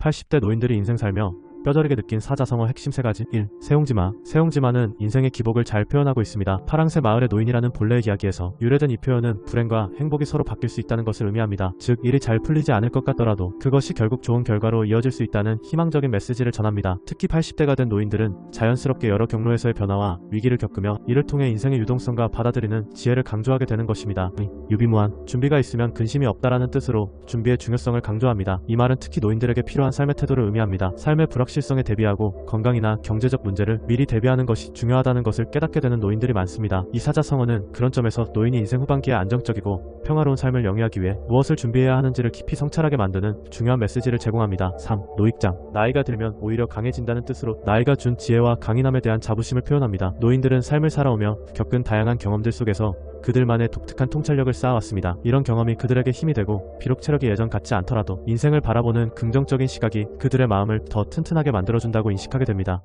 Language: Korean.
80대 노인들이 인생 살며 뼈저리게 느낀 사자성어 핵심 세 가지 1. 세용지마 세용지마는 인생의 기복을 잘 표현하고 있습니다. 파랑새 마을의 노인이라는 본래의 이야기에서 유래된 이 표현은 불행과 행복이 서로 바뀔 수 있다는 것을 의미합니다. 즉 일이 잘 풀리지 않을 것 같더라도 그것이 결국 좋은 결과로 이어질 수 있다는 희망적인 메시지를 전합니다. 특히 80대가 된 노인들은 자연스럽게 여러 경로에서의 변화와 위기를 겪으며 이를 통해 인생의 유동성과 받아들이는 지혜를 강조하게 되는 것입니다. 유비무한 준비가 있으면 근심이 없다라는 뜻으로 준비의 중요성을 강조합니다. 이 말은 특히 노인들에게 필요한 삶의 태도를 의미합니다. 삶의 불확실성에 대비하고 건강이나 경제적 문제를 미리 대비하는 것이 중요하다는 것을 깨닫게 되는 노인들이 많습니다. 이 사자성어는 그런 점에서 노인이 인생 후반기에 안정적이고 평화로운 삶을 영위하기 위해 무엇을 준비해야 하는지를 깊이 성찰하게 만드는 중요한 메시지를 제공합니다. 3. 노익장 나이가 들면 오히려 강해진다는 뜻으로 나이가 준 지혜와 강인함에 대한 자부심을 표현합니다. 노인들은 삶을 살아오며 겪은 다양한 경험들 속에서 그들만의 독특한 통찰력을 쌓아왔습니다. 이런 경험이 그들에게 힘이 되고 비록 체력이 예전 같지 않더라도 인생을 바라보는 긍정적인 시각이 그들의 마음을 더 튼튼하게 만들어준다고 인식하게 됩니다.